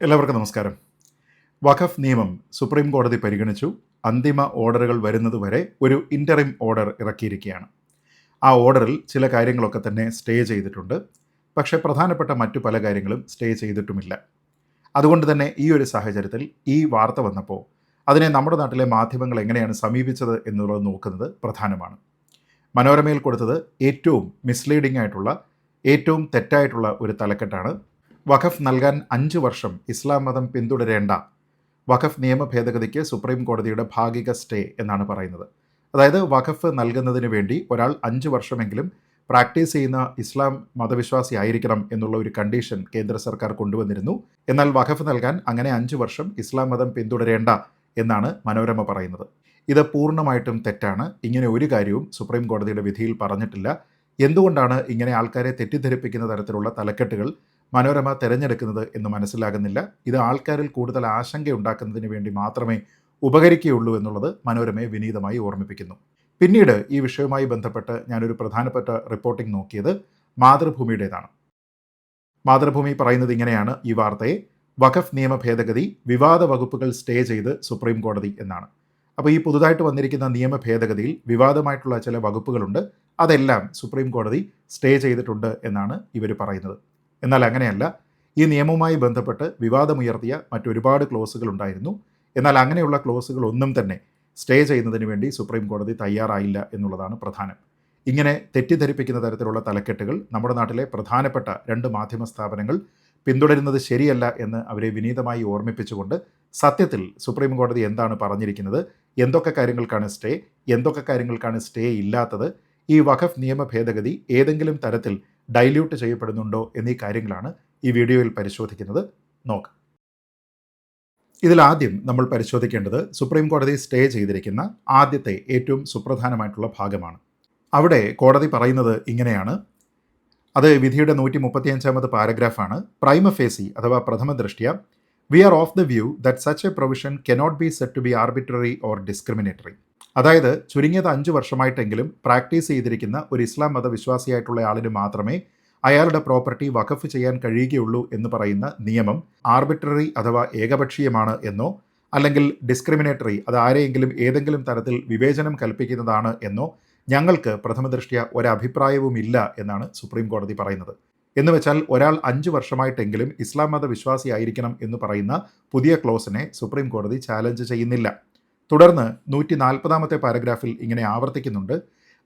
എല്ലാവർക്കും നമസ്കാരം. വഖഫ് നിയമം സുപ്രീം കോടതി പരിഗണിച്ചു. അന്തിമ ഓർഡറുകൾ വരുന്നതുവരെ ഒരു ഇന്ററിം ഓർഡർ ഇറക്കിയിരിക്കുകയാണ്. ആ ഓർഡറിൽ ചില കാര്യങ്ങളൊക്കെ തന്നെ സ്റ്റേ ചെയ്തിട്ടുണ്ട്. പക്ഷേ പ്രധാനപ്പെട്ട മറ്റു പല കാര്യങ്ങളും സ്റ്റേ ചെയ്തിട്ടുമില്ല. അതുകൊണ്ട് തന്നെ ഈ ഒരു സാഹചര്യത്തിൽ ഈ വാർത്ത വന്നപ്പോൾ അതിനെ നമ്മുടെ നാട്ടിലെ മാധ്യമങ്ങൾ എങ്ങനെയാണ് സമീപിച്ചത് എന്നുള്ളത് നോക്കുന്നത് പ്രധാനമാണ്. മനോരമയിൽ കൊടുത്തത് ഏറ്റവും മിസ്ലീഡിംഗ് ആയിട്ടുള്ള ഏറ്റവും തെറ്റായിട്ടുള്ള ഒരു തലക്കെട്ടാണ് വഖഫ് നൽകാൻ അഞ്ച് വർഷം ഇസ്ലാം മതം പിന്തുടരേണ്ട വഖഫ് നിയമ ഭേദഗതിക്ക് സുപ്രീം കോടതിയുടെ ഭാഗിക സ്റ്റേ എന്നാണ് പറയുന്നത്. അതായത് വഖഫ് നൽകുന്നതിന് വേണ്ടി ഒരാൾ അഞ്ച് വർഷമെങ്കിലും പ്രാക്ടീസ് ചെയ്യുന്ന ഇസ്ലാം മതവിശ്വാസി ആയിരിക്കണം എന്നുള്ള ഒരു കണ്ടീഷൻ കേന്ദ്ര സർക്കാർ കൊണ്ടുവന്നിരുന്നു. എന്നാൽ വഖഫ് നൽകാൻ അങ്ങനെ അഞ്ച് വർഷം ഇസ്ലാം മതം പിന്തുടരേണ്ട എന്നാണ് മനോരമ പറയുന്നത്. ഇത് പൂർണമായിട്ടും തെറ്റാണ്. ഇങ്ങനെ ഒരു കാര്യവും സുപ്രീം കോടതിയുടെ വിധിയിൽ പറഞ്ഞിട്ടില്ല. എന്തുകൊണ്ടാണ് ഇങ്ങനെ ആൾക്കാരെ തെറ്റിദ്ധരിപ്പിക്കുന്ന തരത്തിലുള്ള തലക്കെട്ടുകൾ മനോരമ തിരഞ്ഞെടുക്കുന്നത് എന്ന് മനസ്സിലാകുന്നില്ല. ഇത് ആൾക്കാരിൽ കൂടുതൽ ആശങ്കയുണ്ടാക്കുന്നതിന് വേണ്ടി മാത്രമേ ഉപകരിക്കുകയുള്ളൂ എന്നുള്ളത് മനോരമയെ വിനീതമായി ഓർമ്മിപ്പിക്കുന്നു. പിന്നീട് ഈ വിഷയവുമായി ബന്ധപ്പെട്ട് ഞാനൊരു പ്രധാനപ്പെട്ട റിപ്പോർട്ടിംഗ് നോക്കിയത് മാതൃഭൂമിയുടേതാണ്. മാതൃഭൂമി പറയുന്നത് ഇങ്ങനെയാണ് ഈ വാർത്തയെ. വഖഫ് നിയമ ഭേദഗതി വിവാദ വകുപ്പുകൾ സ്റ്റേ ചെയ്ത് സുപ്രീം കോടതി എന്നാണ്. അപ്പോൾ ഈ പുതുതായിട്ട് വന്നിരിക്കുന്ന നിയമ ഭേദഗതിയിൽ വിവാദമായിട്ടുള്ള ചില വകുപ്പുകളുണ്ട്. അതെല്ലാം സുപ്രീം കോടതി സ്റ്റേ ചെയ്തിട്ടുണ്ട് എന്നാണ് ഇവർ പറയുന്നത്. എന്നാൽ അങ്ങനെയല്ല. ഈ നിയമവുമായി ബന്ധപ്പെട്ട് വിവാദമുയർത്തിയ മറ്റൊരുപാട് ക്ലോസുകൾ ഉണ്ടായിരുന്നു. എന്നാൽ അങ്ങനെയുള്ള ക്ലോസുകൾ ഒന്നും തന്നെ സ്റ്റേ ചെയ്യുന്നതിന് വേണ്ടി സുപ്രീം കോടതി തയ്യാറായില്ല എന്നുള്ളതാണ് പ്രധാനം. ഇങ്ങനെ തെറ്റിദ്ധരിപ്പിക്കുന്ന തരത്തിലുള്ള തലക്കെട്ടുകൾ നമ്മുടെ നാട്ടിലെ പ്രധാനപ്പെട്ട രണ്ട് മാധ്യമ സ്ഥാപനങ്ങൾ പിന്തുടരുന്നത് ശരിയല്ല എന്ന് അവരെ വിനീതമായി ഓർമ്മിപ്പിച്ചുകൊണ്ട് സത്യത്തിൽ സുപ്രീം കോടതി എന്താണ് പറഞ്ഞിരിക്കുന്നത് എന്തൊക്കെ കാര്യങ്ങൾക്കാണ് സ്റ്റേ എന്തൊക്കെ കാര്യങ്ങൾക്കാണ് സ്റ്റേ ഇല്ലാത്തത് ഈ വഖഫ് നിയമ ഭേദഗതി ഏതെങ്കിലും തരത്തിൽ ഡൈല്യൂട്ട് ചെയ്യപ്പെടുന്നുണ്ടോ എന്നീ കാര്യങ്ങളാണ് ഈ വീഡിയോയിൽ പരിശോധിക്കുന്നത്. നോക്കാം. ഇതിലാദ്യം നമ്മൾ പരിശോധിക്കേണ്ടത് സുപ്രീം കോടതി സ്റ്റേ ചെയ്തിരിക്കുന്ന ആദ്യത്തെ ഏറ്റവും സുപ്രധാനമായിട്ടുള്ള ഭാഗമാണ്. അവിടെ കോടതി പറയുന്നത് ഇങ്ങനെയാണ്. അത് വിധിയുടെ നൂറ്റി മുപ്പത്തിയഞ്ചാമത് പാരഗ്രാഫാണ്. പ്രൈമ ഫേസി അഥവാ പ്രഥമ ദൃഷ്ട്യ we are of the view that such a provision cannot be set to be arbitrary or discriminatory അതായത് ചുരുങ്ങിയത് അഞ്ച് വർഷമായിട്ടെങ്കിലും പ്രാക്ടീസ് ചെയ്തിരിക്കുന്ന ഒരു ഇസ്ലാം മതവിശ്വാസിയായിട്ടുള്ള ആളിന് മാത്രമേ അയാളുടെ പ്രോപ്പർട്ടി വഖഫ് ചെയ്യാൻ കഴിയുകയുള്ളൂ എന്ന് പറയുന്ന നിയമം ആർബിട്രറി അഥവാ ഏകപക്ഷീയമാണ് എന്നോ അല്ലെങ്കിൽ ഡിസ്ക്രിമിനേറ്ററി അത് ആരെയെങ്കിലും ഏതെങ്കിലും തരത്തിൽ വിവേചനം കൽപ്പിക്കുന്നതാണ് എന്നോ ഞങ്ങൾക്ക് പ്രഥമദൃഷ്ട്യ ഒരഭിപ്രായവുമില്ല എന്നാണ് സുപ്രീം കോടതി പറയുന്നത്. എന്ന് വെച്ചാൽ ഒരാൾ അഞ്ച് വർഷമായിട്ടെങ്കിലും ഇസ്ലാം മത വിശ്വാസിയായിരിക്കണം എന്ന് പറയുന്ന പുതിയ ക്ലോസിനെ സുപ്രീം കോടതി ചാലഞ്ച് ചെയ്യുന്നില്ല. തുടർന്ന് നൂറ്റി നാൽപ്പതാമത്തെ പാരഗ്രാഫിൽ ഇങ്ങനെ ആവർത്തിക്കുന്നുണ്ട്.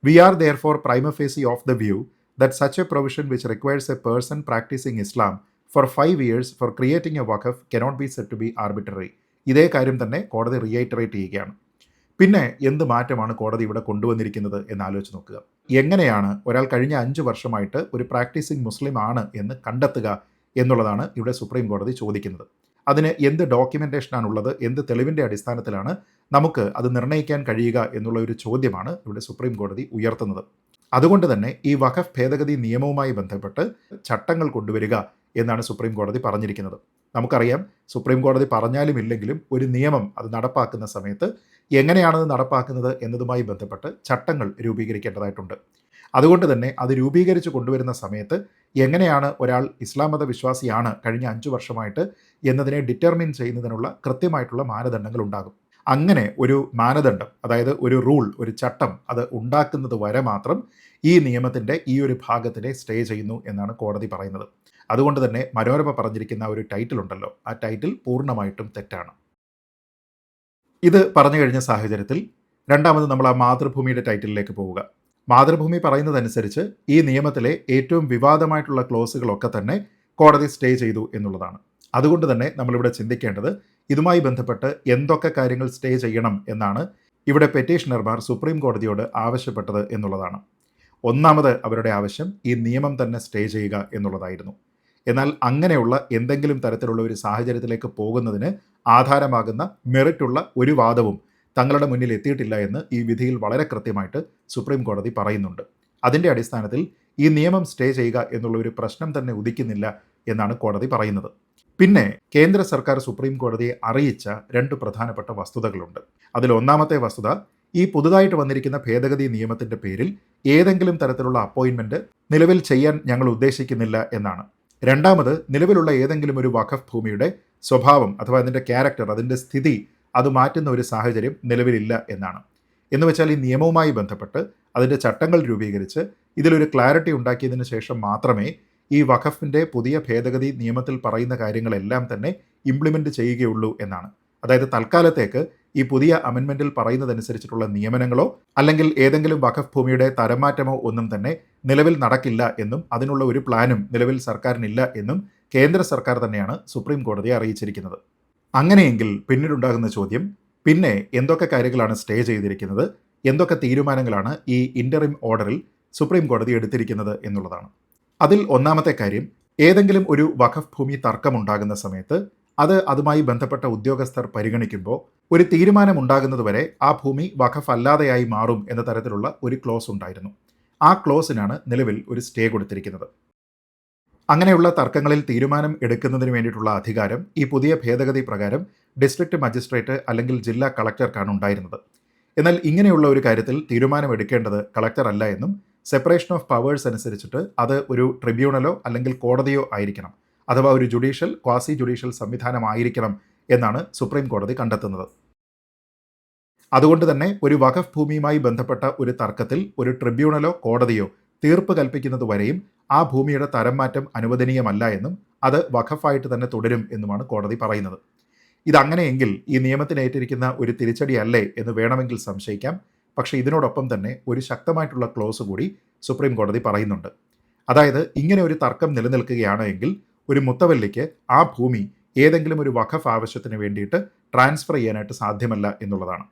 We are therefore prima facie of the view that such a provision which requires a person practicing Islam for five years for creating a wakaf cannot be set to be arbitrary ഇതേ കാര്യം തന്നെ കോടതി റിയേറ്ററേറ്റ് ചെയ്യുകയാണ്. പിന്നെ എന്ത് മാറ്റമാണ് കോടതി ഇവിടെ കൊണ്ടുവന്നിരിക്കുന്നത് എന്ന് ആലോചിച്ച് നോക്കുക. എങ്ങനെയാണ് ഒരാൾ കഴിഞ്ഞ അഞ്ച് വർഷമായിട്ട് ഒരു പ്രാക്ടീസിങ് മുസ്ലിം ആണ് എന്ന് കണ്ടെത്തുക എന്നുള്ളതാണ് ഇവിടെ സുപ്രീം കോടതി ചോദിക്കുന്നത്. അതിന് എന്ത് ഡോക്യുമെന്റേഷനാണ് ഉള്ളത് എന്ത് തെളിവിന്റെ അടിസ്ഥാനത്തിലാണ് നമുക്ക് അത് നിർണയിക്കാൻ കഴിയുക എന്നുള്ള ഒരു ചോദ്യമാണ് ഇവിടെ സുപ്രീം കോടതി ഉയർത്തുന്നത്. അതുകൊണ്ട് തന്നെ ഈ വഖഫ് ഭേദഗതി നിയമവുമായി ബന്ധപ്പെട്ട് ചട്ടങ്ങൾ കൊണ്ടുവരിക എന്നാണ് സുപ്രീം കോടതി പറഞ്ഞിരിക്കുന്നത്. നമുക്കറിയാം സുപ്രീം കോടതി പറഞ്ഞാലും ഇല്ലെങ്കിലും ഒരു നിയമം അത് നടപ്പാക്കുന്ന സമയത്ത് എങ്ങനെയാണത് നടപ്പാക്കുന്നത് എന്നതുമായി ബന്ധപ്പെട്ട് ചട്ടങ്ങൾ രൂപീകരിക്കേണ്ടതായിട്ടുണ്ട്. അതുകൊണ്ട് തന്നെ അത് രൂപീകരിച്ച് കൊണ്ടുവരുന്ന സമയത്ത് എങ്ങനെയാണ് ഒരാൾ ഇസ്ലാം മത വിശ്വാസിയാണ് കഴിഞ്ഞ അഞ്ചു വർഷമായിട്ട് എന്നതിനെ ഡിറ്റർമിൻ ചെയ്യുന്നതിനുള്ള കൃത്യമായിട്ടുള്ള മാനദണ്ഡങ്ങൾ ഉണ്ടാകും. അങ്ങനെ ഒരു മാനദണ്ഡം അതായത് ഒരു റൂൾ ഒരു ചട്ടം അത് ഉണ്ടാക്കുന്നത് വരെ മാത്രം ഈ നിയമത്തിന്റെ ഈ ഒരു ഭാഗത്തിനെ സ്റ്റേ ചെയ്യുന്നു എന്നാണ് കോടതി പറയുന്നത്. അതുകൊണ്ട് തന്നെ മനോരമ പറഞ്ഞിരിക്കുന്ന ഒരു ടൈറ്റിൽ ഉണ്ടല്ലോ ആ ടൈറ്റിൽ പൂർണമായിട്ടും തെറ്റാണ്. ഇത് പറഞ്ഞു കഴിഞ്ഞ സാഹചര്യത്തിൽ രണ്ടാമത് നമ്മൾ ആ മാതൃഭൂമിയുടെ ടൈറ്റിലേക്ക് പോവുക. മാതൃഭൂമി പറയുന്നതനുസരിച്ച് ഈ നിയമത്തിലെ ഏറ്റവും വിവാദമായിട്ടുള്ള ക്ലോസുകളൊക്കെ തന്നെ കോടതി സ്റ്റേ ചെയ്തു എന്നുള്ളതാണ്. അതുകൊണ്ട് തന്നെ നമ്മളിവിടെ ചിന്തിക്കേണ്ടത് ഇതുമായി ബന്ധപ്പെട്ട് എന്തൊക്കെ കാര്യങ്ങൾ സ്റ്റേ ചെയ്യണം എന്നാണ് ഇവിടെ പെറ്റീഷണർമാർ സുപ്രീം കോടതിയോട് ആവശ്യപ്പെട്ടത് എന്നുള്ളതാണ്. ഒന്നാമത് അവരുടെ ആവശ്യം ഈ നിയമം തന്നെ സ്റ്റേ ചെയ്യുക എന്നുള്ളതായിരുന്നു. എന്നാൽ അങ്ങനെയുള്ള എന്തെങ്കിലും തരത്തിലുള്ള ഒരു സാഹചര്യത്തിലേക്ക് പോകുന്നതിന് ആധാരമാകുന്ന മെറിറ്റുള്ള ഒരു വാദവും തങ്ങളുടെ മുന്നിൽ എത്തിയിട്ടില്ല എന്ന് ഈ വിധിയിൽ വളരെ കൃത്യമായിട്ട് സുപ്രീം കോടതി പറയുന്നുണ്ട്. അതിന്റെ അടിസ്ഥാനത്തിൽ ഈ നിയമം സ്റ്റേ ചെയ്യുക എന്നുള്ള ഒരു പ്രശ്നം തന്നെ ഉദിക്കുന്നില്ല എന്നാണ് കോടതി പറയുന്നത്. പിന്നെ കേന്ദ്ര സർക്കാർ സുപ്രീം കോടതിയെ അറിയിച്ച രണ്ട് പ്രധാനപ്പെട്ട വസ്തുതകളുണ്ട്. അതിൽ ഒന്നാമത്തെ വസ്തുത ഈ പുതുതായിട്ട് വന്നിരിക്കുന്ന ഭേദഗതി നിയമത്തിന്റെ പേരിൽ ഏതെങ്കിലും തരത്തിലുള്ള അപ്പോയിൻമെന്റ് നിലവിൽ ചെയ്യാൻ ഞങ്ങൾ ഉദ്ദേശിക്കുന്നില്ല എന്നാണ്. രണ്ടാമത് നിലവിലുള്ള ഏതെങ്കിലും ഒരു വഖഫ് ഭൂമിയുടെ സ്വഭാവം അഥവാ അതിന്റെ ക്യാരക്ടർ അതിന്റെ സ്ഥിതി അത് മാറ്റുന്ന ഒരു സാഹചര്യം നിലവിലില്ല എന്നാണ്. എന്ന് വെച്ചാൽ ഈ നിയമവുമായി ബന്ധപ്പെട്ട് അതിന്റെ ചട്ടങ്ങൾ രൂപീകരിച്ച് ഇതിലൊരു ക്ലാരിറ്റി ഉണ്ടാക്കിയതിന് ശേഷം മാത്രമേ ഈ വഖഫിന്റെ പുതിയ ഭേദഗതി നിയമത്തിൽ പറയുന്ന കാര്യങ്ങളെല്ലാം തന്നെ ഇംപ്ലിമെന്റ് ചെയ്യുകയുള്ളൂ എന്നാണ്. അതായത് തൽക്കാലത്തേക്ക് ഈ പുതിയ അമെൻമെന്റിൽ പറയുന്നതനുസരിച്ചിട്ടുള്ള നിയമനങ്ങളോ അല്ലെങ്കിൽ ഏതെങ്കിലും വഖഫ് ഭൂമിയുടെ തരംമാറ്റമോ ഒന്നും തന്നെ നിലവിൽ നടക്കില്ല എന്നും അതിനുള്ള ഒരു പ്ലാനും നിലവിൽ സർക്കാരിനില്ല എന്നും കേന്ദ്ര സർക്കാർ തന്നെയാണ് സുപ്രീം കോടതിയെ അറിയിച്ചിരിക്കുന്നത്. അങ്ങനെയെങ്കിൽ പിന്നീടുണ്ടാകുന്ന ചോദ്യം പിന്നെ എന്തൊക്കെ കാര്യങ്ങളാണ് സ്റ്റേ ചെയ്തിരിക്കുന്നത് എന്തൊക്കെ തീരുമാനങ്ങളാണ് ഈ ഇന്ററിം ഓർഡറിൽ സുപ്രീം കോടതി എടുത്തിരിക്കുന്നത് എന്നുള്ളതാണ്. അതിൽ ഒന്നാമത്തെ കാര്യം ഏതെങ്കിലും ഒരു വഖഫ് ഭൂമി തർക്കമുണ്ടാകുന്ന സമയത്ത് അത് അതുമായി ബന്ധപ്പെട്ട ഉദ്യോഗസ്ഥർ പരിഗണിക്കുമ്പോൾ ഒരു തീരുമാനം ഉണ്ടാകുന്നതുവരെ ആ ഭൂമി വഖഫ് അല്ലാതെയായി മാറും എന്ന തരത്തിലുള്ള ഒരു ക്ലോസ് ഉണ്ടായിരുന്നു. ആ ക്ലോസിനാണ് നിലവിൽ ഒരു സ്റ്റേ കൊടുത്തിരിക്കുന്നത്. അങ്ങനെയുള്ള തർക്കങ്ങളിൽ തീരുമാനം എടുക്കുന്നതിന് വേണ്ടിയിട്ടുള്ള അധികാരം ഈ പുതിയ ഭേദഗതി പ്രകാരം ഡിസ്ട്രിക്ട് മജിസ്ട്രേറ്റ് അല്ലെങ്കിൽ ജില്ലാ കളക്ടർക്കാണ് ഉണ്ടായിരുന്നത്. എന്നാൽ ഇങ്ങനെയുള്ള ഒരു കാര്യത്തിൽ തീരുമാനമെടുക്കേണ്ടത് കളക്ടർ അല്ല എന്നും സെപ്പറേഷൻ ഓഫ് പവേഴ്സ് അനുസരിച്ചിട്ട് അത് ഒരു ട്രിബ്യൂണലോ അല്ലെങ്കിൽ കോടതിയോ ആയിരിക്കണം. അഥവാ ഒരു ജുഡീഷ്യൽ ക്വാസി ജുഡീഷ്യൽ സംവിധാനമായിരിക്കണം എന്നാണ് സുപ്രീം കോടതി കണ്ടെത്തുന്നത്. അതുകൊണ്ട് തന്നെ ഒരു വഖഫ് ഭൂമിയുമായി ബന്ധപ്പെട്ട ഒരു തർക്കത്തിൽ ഒരു ട്രിബ്യൂണലോ കോടതിയോ തീർപ്പ് കൽപ്പിക്കുന്നത് വരെയും ആ ഭൂമിയുടെ തരം മാറ്റം അനുവദനീയമല്ല എന്നും അത് വഖഫായിട്ട് തന്നെ തുടരും എന്നുമാണ് കോടതി പറയുന്നത്. ഇതങ്ങനെയെങ്കിൽ ഈ നിയമത്തിനേറ്റിരിക്കുന്ന ഒരു തിരിച്ചടിയല്ലേ എന്ന് വേണമെങ്കിൽ സംശയിക്കാം. പക്ഷേ ഇതിനോടൊപ്പം തന്നെ ഒരു ശക്തമായിട്ടുള്ള ക്ലോസ് കൂടി സുപ്രീം കോടതി പറയുന്നുണ്ട്. അതായത് ഇങ്ങനെ ഒരു തർക്കം നിലനിൽക്കുകയാണ് എങ്കിൽ ഒരു മുത്തവല്ലിക്ക് ആ ഭൂമി ഏതെങ്കിലും ഒരു വഖഫ് ആവശ്യത്തിന് വേണ്ടിയിട്ട് ട്രാൻസ്ഫർ ചെയ്യാനായിട്ട് സാധ്യമല്ല എന്നുള്ളതാണ്.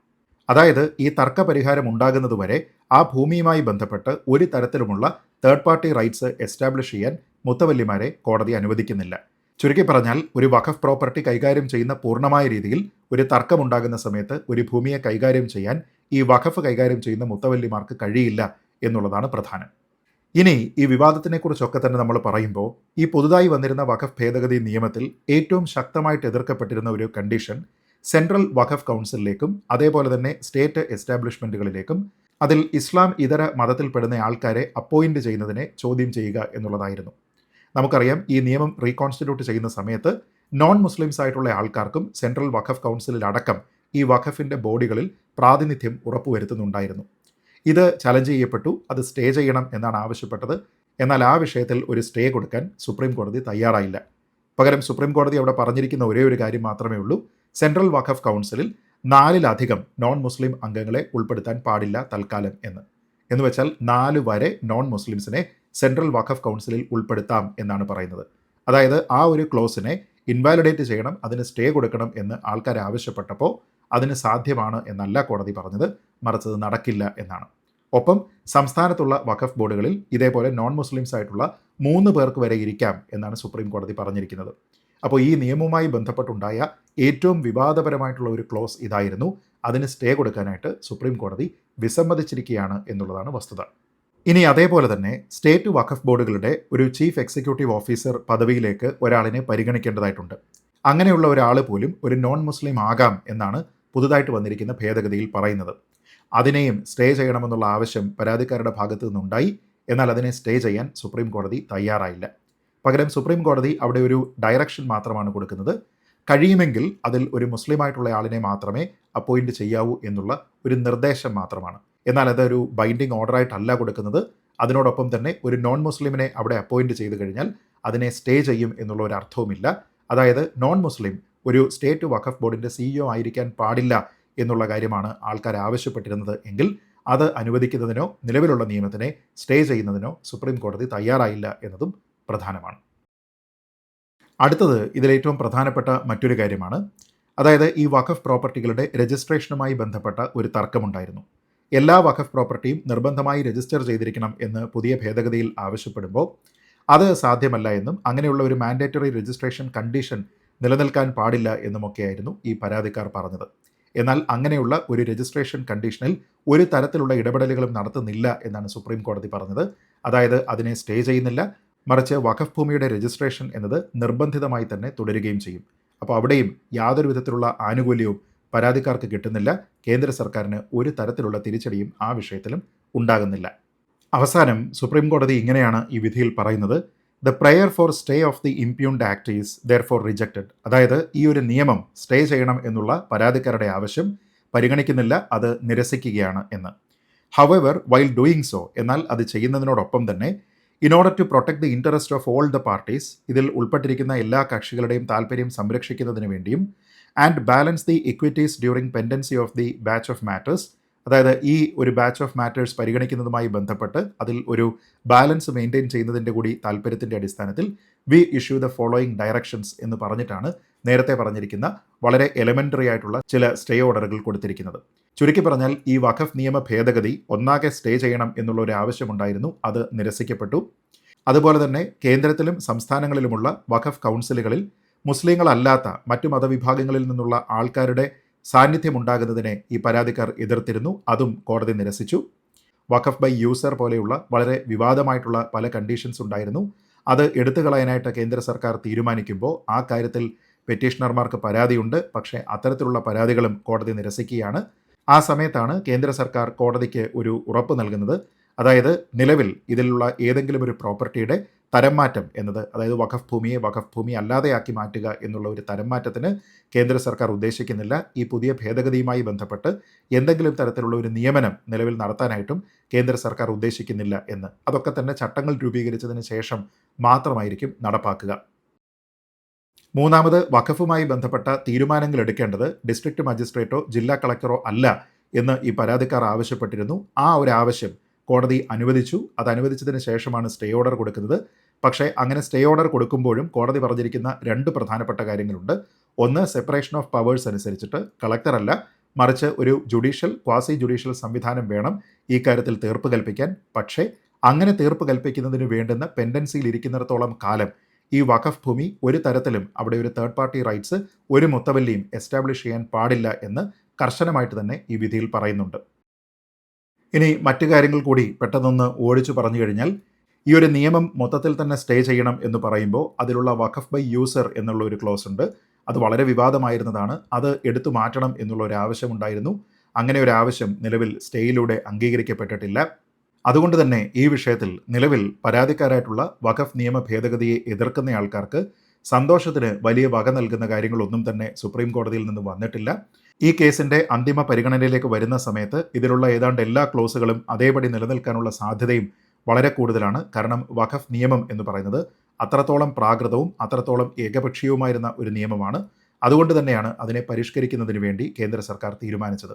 അതായത് ഈ തർക്ക പരിഹാരം ഉണ്ടാകുന്നതുവരെ ആ ഭൂമിയുമായി ബന്ധപ്പെട്ട് ഒരു തരത്തിലുമുള്ള തേർഡ് പാർട്ടി റൈറ്റ്സ് എസ്റ്റാബ്ലിഷ് ചെയ്യാൻ മുത്തവല്ലിമാരെ കോടതി അനുവദിക്കുന്നില്ല. ചുരുക്കി പറഞ്ഞാൽ ഒരു വഖഫ് പ്രോപ്പർട്ടി കൈകാര്യം ചെയ്യുന്ന പൂർണമായ രീതിയിൽ ഒരു തർക്കമുണ്ടാകുന്ന സമയത്ത് ഒരു ഭൂമിയെ കൈകാര്യം ചെയ്യാൻ ഈ വഖഫ് കൈകാര്യം ചെയ്യുന്ന മുത്തവല്ലിമാർക്ക് കഴിയില്ല എന്നുള്ളതാണ് പ്രധാനം. ഇനി ഈ വിവാദത്തിനെക്കുറിച്ചൊക്കെ തന്നെ നമ്മൾ പറയുമ്പോൾ ഈ പുതുതായി വന്നിരുന്ന വഖഫ് ഭേദഗതി നിയമത്തിൽ ഏറ്റവും ശക്തമായിട്ട് എതിർക്കപ്പെട്ടിരുന്ന ഒരു കണ്ടീഷൻ സെൻട്രൽ വഖഫ് കൗൺസിലിലേക്കും അതേപോലെ തന്നെ സ്റ്റേറ്റ് എസ്റ്റാബ്ലിഷ്മെന്റുകളിലേക്കും അതിൽ ഇസ്ലാം ഇതര മതത്തിൽപ്പെടുന്ന ആൾക്കാരെ അപ്പോയിന്റ് ചെയ്യുന്നതിനെ ചോദ്യം ചെയ്യുക എന്നുള്ളതായിരുന്നു. നമുക്കറിയാം ഈ നിയമം റീകോൺസ്റ്റിറ്റ്യൂട്ട് ചെയ്യുന്ന സമയത്ത് നോൺ മുസ്ലിംസ് ആയിട്ടുള്ള ആൾക്കാർക്കും സെൻട്രൽ വഖഫ് കൗൺസിലിൽ അടക്കം ഈ വഖഫിന്റെ ബോഡികളിൽ പ്രാതിനിധ്യം ഉറപ്പുവരുത്തുന്നുണ്ടായിരുന്നു. ഇത് ചലഞ്ച് ചെയ്യപ്പെട്ടു അത് സ്റ്റേ ചെയ്യണം എന്നാണ് ആവശ്യപ്പെട്ടത്. എന്നാൽ ആ വിഷയത്തിൽ ഒരു സ്റ്റേ കൊടുക്കാൻ സുപ്രീം കോടതി തയ്യാറായില്ല. പകരം സുപ്രീം കോടതി അവിടെ പറഞ്ഞിരിക്കുന്ന ഒരേ ഒരു കാര്യം മാത്രമേ ഉള്ളൂ. സെൻട്രൽ വഖഫ് കൗൺസിലിൽ നാലിലധികം നോൺ മുസ്ലിം അംഗങ്ങളെ ഉൾപ്പെടുത്താൻ പാടില്ല തൽക്കാലം എന്ന്. എന്ന് വെച്ചാൽ നാല് വരെ നോൺ മുസ്ലിംസിനെ സെൻട്രൽ വഖഫ് കൗൺസിലിൽ ഉൾപ്പെടുത്താം എന്നാണ് പറയുന്നത്. അതായത് ആ ഒരു ക്ലോസിനെ ഇൻവാലിഡേറ്റ് ചെയ്യണം അതിന് സ്റ്റേ കൊടുക്കണം എന്ന് ആൾക്കാർ ആവശ്യപ്പെട്ടപ്പോൾ അതിന് സാധ്യമാണ് എന്നല്ല കോടതി പറഞ്ഞത്. മറിച്ചത് നടക്കില്ല എന്നാണ്. ഒപ്പം സംസ്ഥാനത്തുള്ള വഖഫ് ബോർഡുകളിൽ ഇതേപോലെ നോൺ മുസ്ലിംസ് ആയിട്ടുള്ള മൂന്ന് പേർക്ക് വരെ ഇരിക്കാം എന്നാണ് സുപ്രീം കോടതി പറഞ്ഞിരിക്കുന്നത്. അപ്പോൾ ഈ നിയമവുമായി ബന്ധപ്പെട്ടുണ്ടായ ഏറ്റവും വിവാദപരമായിട്ടുള്ള ഒരു ക്ലോസ് ഇതായിരുന്നു. അതിന് സ്റ്റേ കൊടുക്കാനായിട്ട് സുപ്രീം കോടതി വിസമ്മതിച്ചിരിക്കുകയാണ് എന്നുള്ളതാണ് വസ്തുത. ഇനി അതേപോലെ തന്നെ സ്റ്റേറ്റ് വഖഫ് ബോർഡുകളുടെ ഒരു ചീഫ് എക്സിക്യൂട്ടീവ് ഓഫീസർ പദവിയിലേക്ക് ഒരാളിനെ പരിഗണിക്കേണ്ടതായിട്ടുണ്ട്. അങ്ങനെയുള്ള ഒരാൾ പോലും ഒരു നോൺ മുസ്ലിം ആകാം എന്നാണ് പുതുതായിട്ട് വന്നിരിക്കുന്ന ഭേദഗതിയിൽ പറയുന്നത്. അതിനെയും സ്റ്റേ ചെയ്യണമെന്നുള്ള ആവശ്യം പരാതിക്കാരുടെ ഭാഗത്തു നിന്നുണ്ടായി. എന്നാൽ അതിനെ സ്റ്റേ ചെയ്യാൻ സുപ്രീം കോടതി തയ്യാറായില്ല. പകരം സുപ്രീം കോടതി അവിടെ ഒരു ഡയറക്ഷൻ മാത്രമാണ് കൊടുക്കുന്നത്. കഴിയുമെങ്കിൽ അതിൽ ഒരു മുസ്ലിമായിട്ടുള്ള ആളിനെ മാത്രമേ അപ്പോയിന്റ് ചെയ്യാവൂ എന്നുള്ള ഒരു നിർദ്ദേശം മാത്രമാണ്. എന്നാൽ അതൊരു ബൈൻഡിങ് ഓർഡറായിട്ടല്ല കൊടുക്കുന്നത്. അതിനോടൊപ്പം തന്നെ ഒരു നോൺ മുസ്ലിമിനെ അവിടെ അപ്പോയിന്റ് ചെയ്തു കഴിഞ്ഞാൽ അതിനെ സ്റ്റേ ചെയ്യും എന്നുള്ള ഒരു അർത്ഥവുമില്ല. അതായത് നോൺ മുസ്ലിം ഒരു സ്റ്റേറ്റ് വഖഫ് ബോർഡിന്റെ സിഇഒ ആയിരിക്കാൻ പാടില്ല എന്നുള്ള കാര്യമാണ് ആൾക്കാർ ആവശ്യപ്പെട്ടിരുന്നത് എങ്കിൽ അത് അനുവദിക്കുന്നതിനോ നിലവിലുള്ള നിയമത്തിനെ സ്റ്റേ ചെയ്യുന്നതിനോ സുപ്രീം കോടതി തയ്യാറായില്ല എന്നതും പ്രധാനമാണ്. അടുത്തത് ഇതിലേറ്റവും പ്രധാനപ്പെട്ട മറ്റൊരു കാര്യമാണ്. അതായത് ഈ വഖഫ് പ്രോപ്പർട്ടികളുടെ രജിസ്ട്രേഷനുമായി ബന്ധപ്പെട്ട ഒരു തർക്കമുണ്ടായിരുന്നു. എല്ലാ വഖഫ് പ്രോപ്പർട്ടിയും നിർബന്ധമായി രജിസ്റ്റർ ചെയ്തിരിക്കണം എന്ന് പുതിയ ഭേദഗതിയിൽ ആവശ്യപ്പെടുമ്പോൾ അത് സാധ്യമല്ല എന്നും അങ്ങനെയുള്ള ഒരു മാൻഡേറ്ററി രജിസ്ട്രേഷൻ കണ്ടീഷൻ നിലനിൽക്കാൻ പാടില്ല എന്നുമൊക്കെയായിരുന്നു ഈ പരാതിക്കാർ പറഞ്ഞത്. എന്നാൽ അങ്ങനെയുള്ള ഒരു രജിസ്ട്രേഷൻ കണ്ടീഷനിൽ ഒരു തരത്തിലുള്ള ഇടപെടലുകളും നടത്തുന്നില്ല എന്നാണ് സുപ്രീം കോടതി പറഞ്ഞത്. അതായത് അതിനെ സ്റ്റേ ചെയ്യുന്നില്ല. മറിച്ച് വഖഫ് ഭൂമിയുടെ രജിസ്ട്രേഷൻ എന്നത് നിർബന്ധിതമായി തന്നെ തുടരുകയും ചെയ്യും. അപ്പോൾ അവിടെയും യാതൊരു വിധത്തിലുള്ള ആനുകൂല്യവും പരാതിക്കാർക്ക് കിട്ടുന്നില്ല. കേന്ദ്ര സർക്കാരിന് ഒരു തരത്തിലുള്ള തിരിച്ചടിയും ആ വിഷയത്തിലും ഉണ്ടാകുന്നില്ല. അവസാനം സുപ്രീം കോടതി ഇങ്ങനെയാണ് ഈ വിധിയിൽ പറയുന്നത്. The prayer for stay of the impugned act is therefore rejected അതായത് ഈ ഒരു നിയമം സ്റ്റേ ചെയ്യണം എന്നുള്ള പരാതിക്കാരുടെ ആവശ്യം പരിഗണിക്കുന്നില്ല അത് നിരസിക്കുകയാണ് എന്ന്. ഹവെവർ വൈൽ ഡൂയിങ് സോ എന്നാൽ അത് ചെയ്യുന്നതിനോടൊപ്പം തന്നെ in order to protect the interest of all the parties ഇതിൽ ഉൾപ്പെട്ടിരിക്കുന്ന എല്ലാ കക്ഷികളുടെയും താല്പര്യം സംരക്ഷിക്കുന്നതിന് വേണ്ടിയും and balance the equities during pendency of the batch of matters അതായത് ഈ ഒരു ബാച്ച് ഓഫ് മാറ്റേഴ്സ് പരിഗണിക്കുന്നതുമായി ബന്ധപ്പെട്ട് അതിൽ ഒരു ബാലൻസ് മെയിന്റെയിൻ ചെയ്യുന്നതിന്റെ കൂടി താല്പര്യത്തിന്റെ അടിസ്ഥാനത്തിൽ we issue the following directions എന്ന് പറഞ്ഞിട്ടാണ് നേരത്തെ പറഞ്ഞിരിക്കുന്ന വളരെ എലമെന്ററി ആയിട്ടുള്ള ചില സ്റ്റേ ഓർഡറുകൾ കൊടുത്തിരിക്കുന്നത്. ചുരുക്കി പറഞ്ഞാൽ ഈ വഖഫ് നിയമ ഭേദഗതി ഒന്നാകെ സ്റ്റേ ചെയ്യണം എന്നുള്ള ഒരു ആവശ്യമുണ്ടായിരുന്നു അത് നിരസിക്കപ്പെട്ടു. അതുപോലെ തന്നെ കേന്ദ്രത്തിലും സംസ്ഥാനങ്ങളിലുമുള്ള വഖഫ് കൗൺസിലുകളിൽ മുസ്ലിങ്ങളല്ലാത്ത മറ്റു മതവിഭാഗങ്ങളിൽ നിന്നുള്ള ആൾക്കാരുടെ സാന്നിധ്യമുണ്ടാകുന്നതിനെ ഈ പരാതിക്കാർ എതിർത്തിരുന്നു. അതും കോടതി നിരസിച്ചു. വഖഫ് ബൈ യൂസർ പോലെയുള്ള വളരെ വിവാദമായിട്ടുള്ള പല കണ്ടീഷൻസ് ഉണ്ടായിരുന്നു. അത് എടുത്തു കളയാനായിട്ട് കേന്ദ്ര സർക്കാർ തീരുമാനിക്കുമ്പോൾ ആ കാര്യത്തിൽ പെറ്റീഷണർമാർക്ക് പരാതിയുണ്ട്. പക്ഷേ അത്തരത്തിലുള്ള പരാതികളും കോടതി നിരസിക്കുകയാണ്. ആ സമയത്താണ് കേന്ദ്ര സർക്കാർ കോടതിക്ക് ഒരു ഉറപ്പ് നൽകുന്നത്. അതായത് നിലവിൽ ഇതിലുള്ള ഏതെങ്കിലും ഒരു പ്രോപ്പർട്ടിയുടെ തരം മാറ്റം എന്നത് അതായത് വഖഫ് ഭൂമിയെ വഖഫ് ഭൂമി അല്ലാതെയാക്കി മാറ്റുക എന്നുള്ള ഒരു തരംമാറ്റത്തിന് കേന്ദ്ര സർക്കാർ ഉദ്ദേശിക്കുന്നില്ല. ഈ പുതിയ ഭേദഗതിയുമായി ബന്ധപ്പെട്ട് എന്തെങ്കിലും തരത്തിലുള്ള ഒരു നിയമനം നിലവിൽ നടത്താനായിട്ടും കേന്ദ്ര സർക്കാർ ഉദ്ദേശിക്കുന്നില്ല എന്ന്. അതൊക്കെ തന്നെ ചട്ടങ്ങൾ രൂപീകരിച്ചതിന് ശേഷം മാത്രമായിരിക്കും നടപ്പാക്കുക. മൂന്നാമത് വഖഫുമായി ബന്ധപ്പെട്ട തീരുമാനങ്ങൾ എടുക്കേണ്ടത് ഡിസ്ട്രിക്ട് മജിസ്ട്രേറ്റോ ജില്ലാ കളക്ടറോ അല്ല എന്ന് ഈ പരാതിക്കാർ ആവശ്യപ്പെട്ടിരുന്നു. ആ ഒരു ആവശ്യം കോടതി അനുവദിച്ചു. അത് അനുവദിച്ചതിന് ശേഷമാണ് സ്റ്റേ ഓർഡർ കൊടുക്കുന്നത്. പക്ഷേ അങ്ങനെ സ്റ്റേ ഓർഡർ കൊടുക്കുമ്പോഴും കോടതി പറഞ്ഞിരിക്കുന്ന രണ്ട് പ്രധാനപ്പെട്ട കാര്യങ്ങളുണ്ട്. ഒന്ന് സെപ്പറേഷൻ ഓഫ് പവേഴ്സ് അനുസരിച്ചിട്ട് കളക്ടറല്ല മറിച്ച് ഒരു ജുഡീഷ്യൽ ക്വാസി ജുഡീഷ്യൽ സംവിധാനം വേണം ഈ കാര്യത്തിൽ തീർപ്പ് കൽപ്പിക്കാൻ. പക്ഷേ അങ്ങനെ തീർപ്പ് കൽപ്പിക്കുന്നതിന് വേണ്ടുന്ന പെൻഡൻസിയിൽ ഇരിക്കുന്നിടത്തോളം കാലം ഈ വഖഫ് ഭൂമി ഒരു തരത്തിലും അവിടെ ഒരു തേർഡ് പാർട്ടി റൈറ്റ്സ് ഒരു മുത്തവല്ലിയും എസ്റ്റാബ്ലിഷ് ചെയ്യാൻ പാടില്ല എന്ന് കർശനമായിട്ട് തന്നെ ഈ വിധിയിൽ പറയുന്നുണ്ട്. ഇനി മറ്റു കാര്യങ്ങൾ കൂടി പെട്ടെന്നൊന്ന് ഓടിച്ചു പറഞ്ഞു കഴിഞ്ഞാൽ ഈ ഒരു നിയമം മൊത്തത്തിൽ തന്നെ സ്റ്റേ ചെയ്യണം എന്ന് പറയുമ്പോൾ അതിലുള്ള വഖഫ് ബൈ യൂസർ എന്നുള്ള ഒരു ക്ലോസ് ഉണ്ട്. അത് വളരെ വിവാദമായിരുന്നതാണ്. അത് എടുത്തു മാറ്റണം എന്നുള്ള ഒരു ആവശ്യമുണ്ടായിരുന്നു അങ്ങനെ ഒരു ആവശ്യം നിലവിൽ സ്റ്റേയിലൂടെ അംഗീകരിക്കപ്പെട്ടിട്ടില്ല. അതുകൊണ്ട് തന്നെ ഈ വിഷയത്തിൽ നിലവിൽ പരാതിക്കാരായിട്ടുള്ള വഖഫ് നിയമ ഭേദഗതിയെ എതിർക്കുന്ന ആൾക്കാർക്ക് സന്തോഷത്തിന് വലിയ വക നൽകുന്ന കാര്യങ്ങളൊന്നും തന്നെ സുപ്രീം കോടതിയിൽ നിന്ന് വന്നിട്ടില്ല. ഈ കേസിന്റെ അന്തിമ പരിഗണനയിലേക്ക് വരുന്ന സമയത്ത് ഇതിലുള്ള ഏതാണ്ട് എല്ലാ ക്ലോസുകളും അതേപടി നിലനിൽക്കാനുള്ള സാധ്യതയും വളരെ കൂടുതലാണ്. കാരണം വഖഫ് നിയമം എന്ന് പറയുന്നത് അത്രത്തോളം പ്രാകൃതവും അത്രത്തോളം ഏകപക്ഷീയവുമായിരുന്ന ഒരു നിയമമാണ്. അതുകൊണ്ട് തന്നെയാണ് അതിനെ പരിഷ്കരിക്കുന്നതിന് വേണ്ടി കേന്ദ്ര സർക്കാർ തീരുമാനിച്ചത്.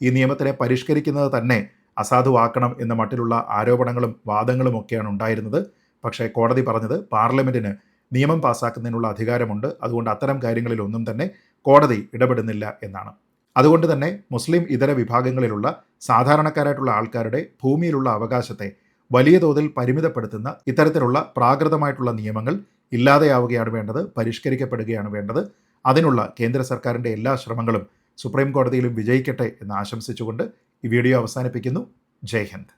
ഈ നിയമത്തിനെ പരിഷ്കരിക്കുന്നത് തന്നെ അസാധുവാക്കണം എന്ന മട്ടിലുള്ള ആരോപണങ്ങളും വാദങ്ങളും ഒക്കെയാണ് ഉണ്ടായിരുന്നത്. പക്ഷേ കോടതി പറഞ്ഞത് പാർലമെന്റിന് നിയമം പാസാക്കുന്നതിനുള്ള അധികാരമുണ്ട്. അതുകൊണ്ട് അത്തരം കാര്യങ്ങളിലൊന്നും തന്നെ കോടതി ഇടപെടുന്നില്ല എന്നാണ്. അതുകൊണ്ട് തന്നെ മുസ്ലിം ഇതര വിഭാഗങ്ങളിലുള്ള സാധാരണക്കാരായിട്ടുള്ള ആൾക്കാരുടെ ഭൂമിയിലുള്ള അവകാശത്തെ വലിയ തോതിൽ പരിമിതപ്പെടുത്തുന്ന ഇത്തരത്തിലുള്ള പ്രാകൃതമായിട്ടുള്ള നിയമങ്ങൾ ഇല്ലാതെയാവുകയാണ് വേണ്ടത് പരിഷ്കരിക്കപ്പെടുകയാണ് വേണ്ടത്. അതിനുള്ള കേന്ദ്ര സർക്കാരിന്റെ എല്ലാ ശ്രമങ്ങളും സുപ്രീം കോടതിയിലും വിജയിക്കട്ടെ എന്ന് ആശംസിച്ചുകൊണ്ട് ഈ വീഡിയോ അവസാനിപ്പിക്കുന്നു. ജയ് ഹിന്ദ്.